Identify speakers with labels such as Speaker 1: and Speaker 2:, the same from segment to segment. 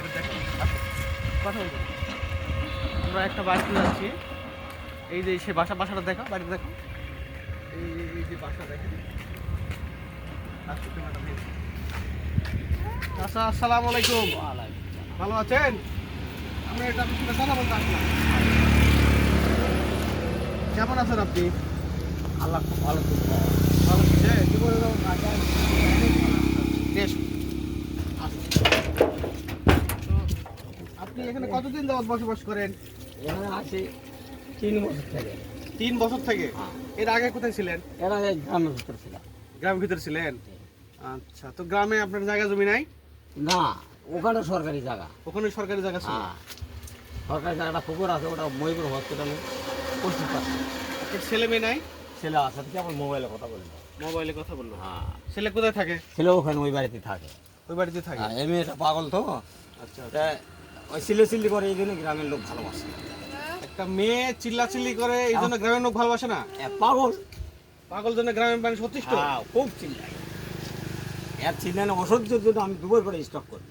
Speaker 1: কথা বলব। আমরা একটা বাড়িতে যাচ্ছি। এই যে সে বাসা বাসাটা দেখো বাড়িটা দেখো। এই এই- যে বাসা দেখো। আসো, ক্যামেরাটা নিয়ে এসো। আচ্ছা আসসালামু আলাইকুম। ভালো আছেন? আমরা এটা আপনার সাথে কথা বলতে আসলাম? কেমন আছেন আপনি?
Speaker 2: আল্লাহ খুব ভালো। খুব
Speaker 1: ভালো আছে
Speaker 2: জীবনে যখন কাজে
Speaker 1: বেশ আসুন। তো আপনি এখানে কতদিন যাবত বসবাস করেন?
Speaker 2: এখানে আসি তিন বছর থেকে।
Speaker 1: তিন বছর থেকে?
Speaker 2: হ্যাঁ।
Speaker 1: এর আগে কোথায় ছিলেন?
Speaker 2: এরা এই গ্রামের ভিতর ছিল
Speaker 1: গ্রামের ভিতরে ছিলেন? আচ্ছা তো গ্রামে আপনার জায়গা জমি নাই?
Speaker 2: না ওখানে সরকারি জায়গা।
Speaker 1: ওখানে সরকারি জায়গা ছিল?
Speaker 2: হ্যাঁ সরকারি জায়গাটা পুকুর আছে ওটা ময়ূর হসপিটালে পশ্চিম পাশে
Speaker 1: ছেলে মেয়ে নাই?
Speaker 2: ছেলে আছে কেবল মোবাইলে কথা বলি
Speaker 1: মোবাইলে কথা বলল?
Speaker 2: হ্যাঁ।
Speaker 1: ছেলে কোথায় থাকে?
Speaker 2: ছেলে ওখানে ওই বাড়িতে থাকে।
Speaker 1: ওই বাড়িতে থাকে?
Speaker 2: হ্যাঁ, এই পাগল তো
Speaker 1: আচ্ছা।
Speaker 2: ওই সিলি করে এই জন্য গ্রামের লোক ভালোবাসে।
Speaker 1: একটা মেয়ে চিল্লা চিল্লি করে এই জন্য গ্রামের লোক ভালোবাসে না?
Speaker 2: পাগল।
Speaker 1: পাগল জন্য গ্রামের মানুষ অতিষ্ঠ
Speaker 2: হ্যাঁ খুব চিল্লায়। এর চিল্লানো অসহ্যের জন্য আমি দুবার করে স্টক করি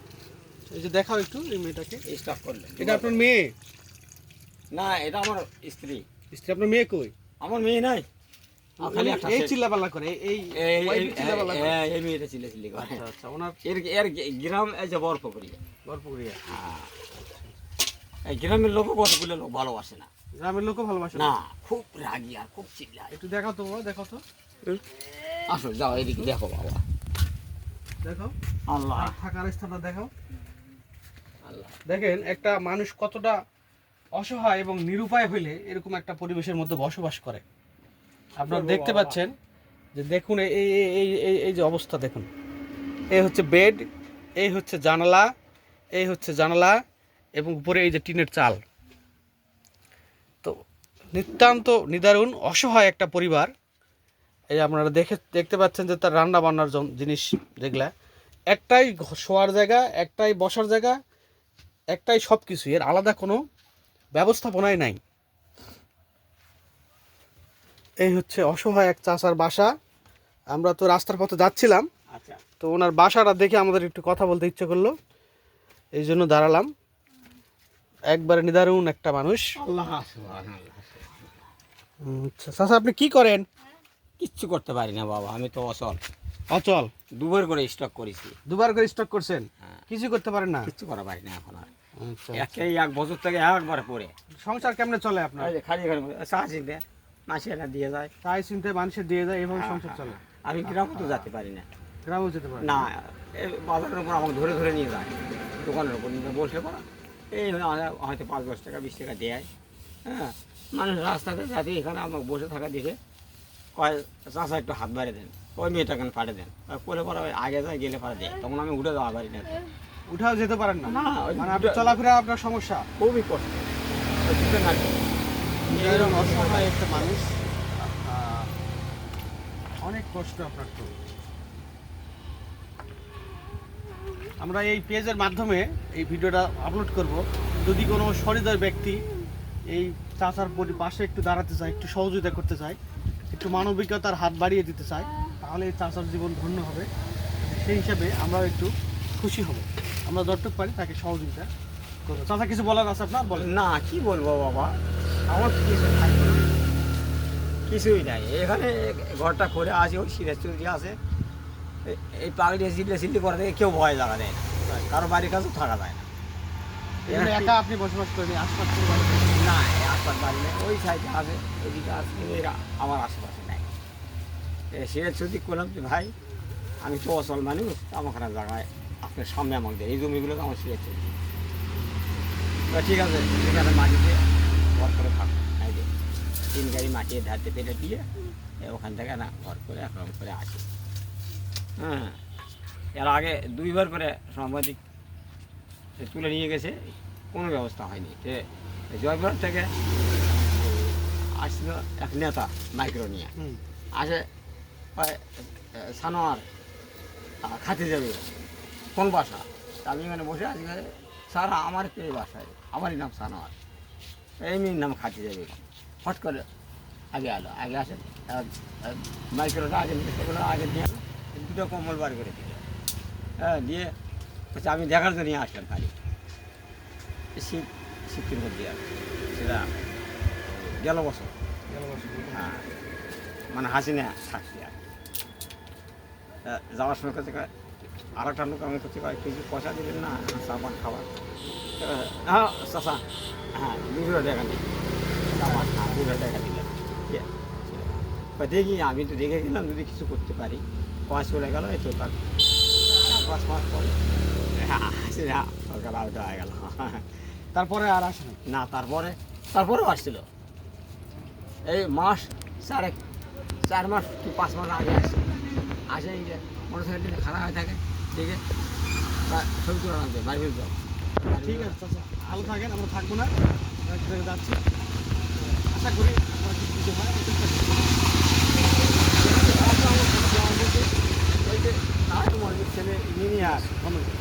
Speaker 1: এই যে দেখাও একটু এই মেয়েটাকে।
Speaker 2: স্টক করলেন
Speaker 1: এটা আপনার মেয়ে?
Speaker 2: না এটা আমার স্ত্রী।
Speaker 1: স্ত্রী আপনার মেয়ে কই?
Speaker 2: আমার মেয়ে নাই।
Speaker 1: এই চিল্লাপাল্লা করে এই
Speaker 2: মেয়েটা চিল্লা চিল্লি করে।
Speaker 1: আচ্ছা আচ্ছা ওনার
Speaker 2: এর এর গ্রাম এই যে
Speaker 1: গল্পগুড়িয়া
Speaker 2: এই গ্রামের লোকও কতগুলো লোক ভালোবাসে না?
Speaker 1: গ্রামের লোকও ভালোবাসে
Speaker 2: না? খুব রাগি আর খুব চিল্লায়।
Speaker 1: একটু দেখাও তো বাবা, দেখাও তো।
Speaker 2: আসো যাও এদিকে দেখো বাবা।
Speaker 1: দেখো
Speaker 2: আল্লাহ।
Speaker 1: থাকার স্থানটা
Speaker 2: আল্লাহ।
Speaker 1: দেখেন একটা মানুষ কতটা অসহায় এবং নিরুপায় হইলে এরকম একটা পরিবেশের মধ্যে বসবাস করে। আপনারা দেখতে পাচ্ছেন যে দেখুন, এই এই এই এই যে অবস্থা দেখুন। এই হচ্ছে বেড, এই হচ্ছে জানালা, এই হচ্ছে জানালা এবং উপরে এই যে টিনের চাল। তো নিতান্ত নিদারুণ, অসহায় একটা পরিবার। এই আপনারা দেখে, দেখতে পাচ্ছেন যে তার রান্না বান্নার জিনিস যেগুলা। একটাই শোয়ার জায়গা, একটাই বসার জায়গা, একটাই সব কিছু এর আলাদা কোনো ব্যবস্থাপনাই নাই। এই হচ্ছে অসহায় এক চাষার বাসা। আমরা তো রাস্তার পথে যাচ্ছিলাম।
Speaker 2: আচ্ছা।
Speaker 1: তো ওনার বাসাটা দেখে আমাদের একটু কথা বলতে ইচ্ছে করল। এই জন্য দাঁড়ালাম। একবারে নিদারুণ একটা মানুষ। আচ্ছা আপনি কি করেন?
Speaker 2: কিচ্ছু করতে পারি না বাবা আমি তো অচল।
Speaker 1: অচল?
Speaker 2: দুবার করে স্টক করেছি।
Speaker 1: দুবার করে স্টক করছেন?
Speaker 2: হ্যাঁ।
Speaker 1: কিছু করতে পারেন না?
Speaker 2: কিচ্ছু করা পারি না এখন আর।
Speaker 1: আচ্ছা।
Speaker 2: এক বছর থেকে একবার পরে
Speaker 1: সংসার কেমনে চলে আপনার?
Speaker 2: খালি খালি সাহায্য দেয় এটা দিয়ে যায়।
Speaker 1: তাই চিন্তায় মানুষের দিয়ে যায় এভাবে সংসার চলে।
Speaker 2: আমি গ্রামে তো যেতে পারি না।
Speaker 1: গ্রামেও যেতে পারে
Speaker 2: না। বাজারের উপর আমাকে ধরে ধরে নিয়ে যায়। দোকানের উপর নিয়ে বসে পড়া। এই হয়তো- পাঁচ দশ টাকা বিশ টাকা দেয়। হ্যাঁ মানুষ রাস্তাতে যাতে এখানে আমাকে বসে থাকা দেখে কয় চাষা একটু হাত বাড়িয়ে দেন। ওই মেয়েটা কেন পাঠিয়ে দেন? করে পরে আগে যায় গেলে পরে দেয়। তখন আমি উঠে যাওয়া পারি না।
Speaker 1: উঠাও যেতে পারেন না। মানে চলাফেরা আপনার সমস্যা।
Speaker 2: খুবই কষ্ট। না
Speaker 1: এরকম অসহায় একটা মানুষ অনেক কষ্ট আপনার তো। আমরা এই পেজের মাধ্যমে এই ভিডিওটা আপলোড করব। যদি কোনো সরিদার ব্যক্তি এই চাচার পাশে একটু দাঁড়াতে চায়, একটু সহযোগিতা করতে চায়, একটু মানবিকতার হাত বাড়িয়ে দিতে চায়, তাহলে এই চাচার জীবন ধন্য হবে। সেই হিসাবে আমরা একটু খুশি হব। আমরা যতটুকু পারি তাকে সহযোগিতা চাচা কিছু বলার আছে আপনার? বলেন।
Speaker 2: না কি বলব বাবা? আমার কিছু থাকবে কিছুই নাই। এখানে ঘরটা করে আছে ওই সিরাজ চুরি আছে। এই পাগড়ি সিলে সিলি করে দেখে কেউ ভয় লাগা দেয় না। কারও বাড়ির কাছেও থাকা যায় না।
Speaker 1: একা আপনি বসবাস করেন এই আশপাশ?
Speaker 2: না আশপাশ বাড়ি নেই। ওই সাইডে আছে ওইদিকে আছে এরা আমার আশেপাশে নাই। সিরাজ চুরি করলাম যে ভাই আমি তো অসল মানুষ আমাখানে জায়গায় আপনার সামনে আমাকে এই জমিগুলো তো আমার সিরাজ চুরি ঠিক আছে এখানে মাটিতে ঘর করে থাকো। তিন গাড়ি মাটি ধারতে পেরে দিয়ে ওখান থেকে না ঘর করে একরকম করে আসি। হ্যাঁ এর আগে দুইবার করে সাংবাদিক সে তুলে নিয়ে গেছে কোনো ব্যবস্থা হয়নি। সে জয়পুর থেকে আসছিল এক নেতা মাইক্রো নিয়ে। আসে সানোয়ার খাতে যাবে কোন বাসা? আমি এখানে বসে আছি স্যার আমার এই বাসায়? আমারই নাম সানোয়ার মেয়ের নাম খাতে যাবে হট করে আগে আলো আগে আসে মাইক্রোটা আগে নিয়ে সেগুলো আগে নিয়ে দুটো কম্বল বার করে দিল হ্যাঁ দিয়ে বলছে, আমি দেখার জন্য আসলাম খালি। শীত শীতের মধ্যে আর কি। সেটা গেল বছর। হ্যাঁ। মানে হাসিনা থাকছি আর কি। যাওয়ার সময় কাছে আর একটা লোক আমি করতে একটু কি পয়সা দিলেন না সাবান খাবার। হ্যাঁ চাষা হ্যাঁ দুশো টাকা নেই। সাবান হ্যাঁ দুশো টাকা দিলেন। দেখি আমি তো দেখে গেলাম যদি কিছু করতে পারি। পাঁচ চলে গেল এই তো তার পাঁচ মাস পরে। হ্যাঁ, হাসিনা সরকার আউট হয়ে গেল।
Speaker 1: তারপরে আর আসে না
Speaker 2: তারপরে তারপরেও আসছিল। এই মাস চারেক চার মাস কি পাঁচ মাস আগে আসে। এই যে মোটর সাইকেল খারাপ হয়ে থাকে। দেখে আছে ছবি তোলা লাগবে বাড়ি যাও
Speaker 1: ঠিক আছে, চাচা, ভালো থাকেন, আমরা থাকব না। যাচ্ছি। আশা করি
Speaker 2: আমার ছেলে ইঞ্জিনিয়ার
Speaker 1: ধন্যবাদ